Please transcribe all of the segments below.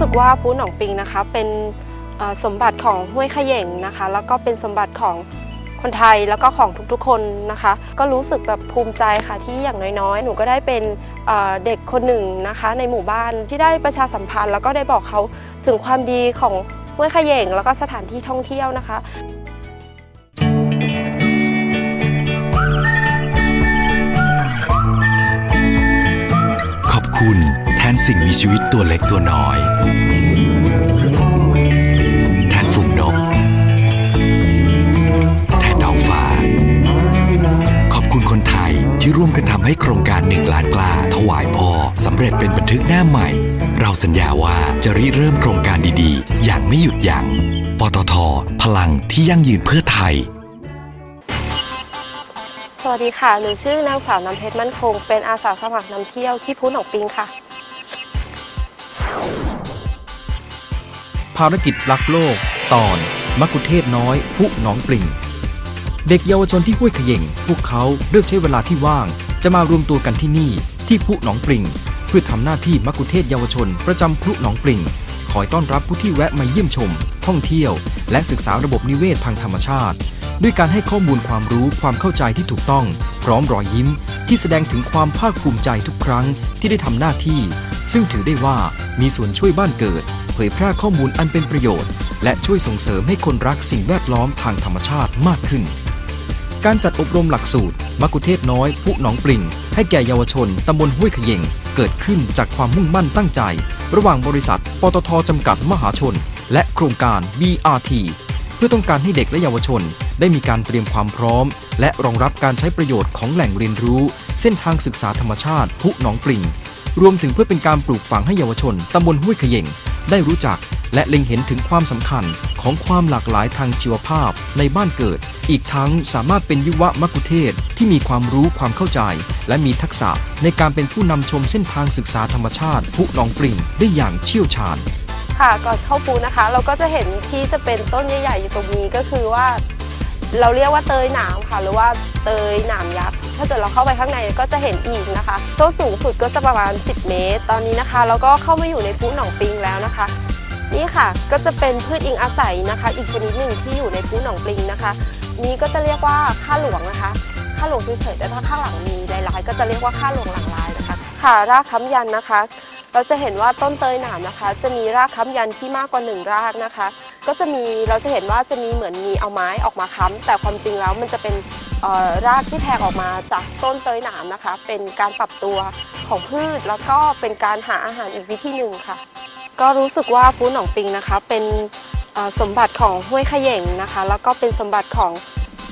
สึกว่าปูหนองปิงนะคะ เป็นสมบัติของห้วยขย่งนะคะ แล้วก็เป็นสมบัติของคนไทยแล้วก็ของทุกๆคนนะคะ ก็รู้สึกแบบภูมิใจค่ะที่อย่างน้อยๆ หนูก็ได้เป็นเด็กคนหนึ่งนะคะ ในหมู่บ้านที่ได้ประชาสัมพันธ์ แล้วก็ได้บอกเขาถึงความดีของห้วยขย่งแล้วก็สถานที่ท่องเที่ยวนะคะขอบคุณ นสิ่งมีชีวิตตัวเล็กตัวน้อย แทนฝูงนก แทนท้องฟ้า ขอบคุณคนไทยที่ร่วมกันทำให้โครงการหนึ่งล้านกล้า ถวายพ่อสำเร็จเป็นบันทึกหน้าใหม่ เราสัญญาว่าจะริเริ่มโครงการดีๆ อย่างไม่หยุดยัง้งปตท พลังที่ยั่งยืนเพื่อไทยสวัสดีค่ะ หนูชื่อนางสาวน้ำเพชรมั่นคง เป็นอาสาสมัครนำเที่ยวที่พูหนองปิงค่ะ ภารกิจรักโลก ตอนมักคุเทศน้อยผู้หนองปริง เด็กเยาวชนที่ห้วยขย่งพวกเขาเลือกใช้เวลาที่ว่าง จะมารวมตัวกันที่นี่ที่ผู้หนองปริง เพื่อทำหน้าที่มักคุเทศเยาวชน ประจำผู้หนองปริงคอยต้อนรับผู้ที่แวะมาเยี่ยมชม ท่องเที่ยว และศึกษาระบบนิเวศทางธรรมชาติ ด้วยการให้ข้อมูลความรู้ความเข้าใจที่ถูกต้อง พร้อมรอยยิ้ม ที่แสดงถึงความภาคภูมิใจทุกครั้งที่ได้ทำหน้าที่ ซึ่งถือได้ว่ามีส่วนช่วยบ้านเกิด เผยแพร่ข้อมูลอันเป็นประโยชน์ และช่วยส่งเสริมให้คนรักสิ่งแวดล้อมทางธรรมชาติมากขึ้น การจัดอบรมหลักสูตรมักุเทศน้อยผู้หนองปริง ให้แก่เยาวชนตำบลห้วยขย่งเกิดขึ้นจากความมุ่งมั่นตั้งใจ ระหว่างบริษัท ปตทจำกัดมหาชน และโครงการ BRT เพื่อต้องการให้เด็กและเยาวชน ได้มีการเตรียมความพร้อม และรองรับการใช้ประโยชน์ของแหล่งเรียนรู้ เส้นทางศึกษาธรรมชาติผู้หนองปริง รวมถึงเพื่อเป็นการปลูกฝังให้เยาวชนตำบลห้วยขย่งได้รู้จักและเล็งเห็นถึงความสำคัญของความหลากหลายทางชีวภาพในบ้านเกิด อีกทั้งสามารถเป็นยุวมักคุเทศที่มีความรู้ความเข้าใจ และมีทักษะในการเป็นผู้นำชมเส้นทางศึกษาธรรมชาติผู้นองปริงได้อย่างเชี่ยวชาญ ค่ะก่อนเข้าปูนะคะ เราก็จะเห็นที่จะเป็นต้นใหญ่ๆอยู่ตรงนี้ก็คือว่า เราเรียกว่าเตยหนามค่ะ หรือว่าเตยหนามยักษ์ ถ้าเกิดเราเข้าไปข้างในก็จะเห็นอีกนะคะต้นสูงสุดก็จะประมาณ 10 เมตร ตอนนี้นะคะเราก็เข้ามาอยู่ในพุหนองปิงแล้วนะคะ นี่ค่ะก็จะเป็นพืชอิงอาศัยนะคะ อีกชนิดหนึ่งที่อยู่ในพุหนองปิงนะคะ นี้ก็จะเรียกว่าข้าหลวงนะคะข้าหลวงเฉยๆแต่ถ้าข้างหลังมีลายๆก็จะเรียกว่าข้าหลวงหลังลายนะคะ ค่ะรากค้ำยันนะคะ เราจะเห็นว่าต้นเตยหนามนะคะ จะมีรากค้ำยันที่มากกว่าหนึ่งรากนะคะ ก็จะมีเราจะเห็นว่าจะมีเหมือนมีเอาไม้ออกมาค้ำแต่ความจริงแล้วมันจะเป็น รากที่แทงออกมาจากต้นเตยหนามนะคะ เป็นการปรับตัวของพืชแล้วก็เป็นการหาอาหารอีกวิธีหนึ่งค่ะ ก็รู้สึกว่าปูหนองปิงนะคะ เป็นสมบัติของห้วยขย่งนะคะ แล้วก็เป็นสมบัติของ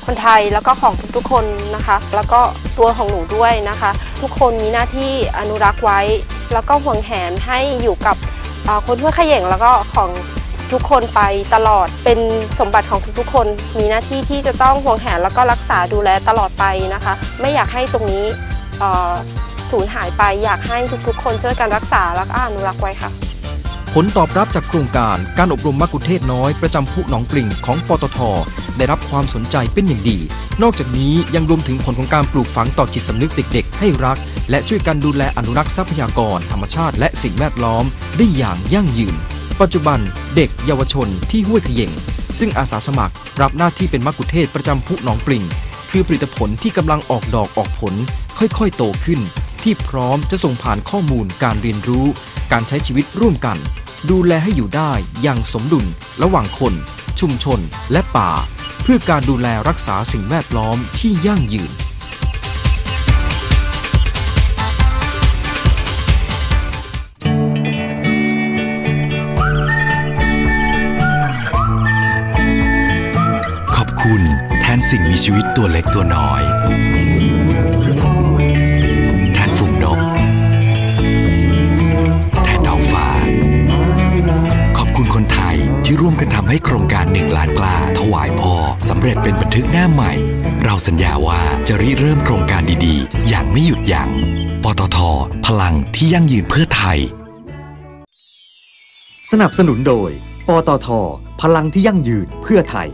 คนไทยแล้วก็ของทุกๆคนนะคะ แล้วก็ตัวของหนูด้วยนะคะ ทุกคนมีหน้าที่อนุรักษ์ไว้ แล้วก็ห่วงแหนให้อยู่กับคนห้วยขย่งแล้วก็ของ ทุกคนไปตลอดเป็นสมบัติของทุกๆคน มีหน้าที่ที่จะต้องห่วงแหนแล้วก็รักษาดูแลตลอดไปนะคะ ไม่อยากให้ตรงนี้สูญหายไปอยากให้ทุกๆ คนช่วยกันรักษาแล้วก็อนุรักษ์ไว้ค่ะ ผลตอบรับจากโครงการการอบรมมักุเทศน้อยประจำผู้หนองปริงของปตท ได้รับความสนใจเป็นอย่างดี นอกจากนี้ยังรวมถึงผลของการปลูกฝังต่อจิตสำนึกเด็กๆ ให้รัก และช่วยกันดูแลอนุรักษ์ทรัพยากรธรรมชาติและสิ่งแวดล้อมได้อย่างยั่งยืน ปัจจุบันเด็กเยาวชนที่ห้วยขย่งซึ่งอาสาสมัครรับหน้าที่เป็นมักคุเทศประจำผู้หนองปริง คือผลิตผลที่กำลังออกดอกออกผล ค่อยๆ โตขึ้น ที่พร้อมจะส่งผ่านข้อมูลการเรียนรู้ การใช้ชีวิตร่วมกัน ดูแลให้อยู่ได้อย่างสมดุล ระหว่างคน ชุมชนและป่า เพื่อการดูแลรักษาสิ่งแวดล้อมที่ยั่งยืน ตัวเล็กตัวน้อยแทนฝูงนกแทนท้องฟ้า ขอบคุณคนไทยที่ร่วมกันทำให้โครงการหนึ่งล้านกล้าถวายพ่อสำเร็จเป็นบันทึกหน้าใหม่ เราสัญญาว่าจะริเริ่มโครงการดีๆ อย่างไม่หยุดยัง้งปตท พลังที่ยั่งยืนเพื่อไทย สนับสนุนโดยปตท พลังที่ยั่งยืนเพื่อไทย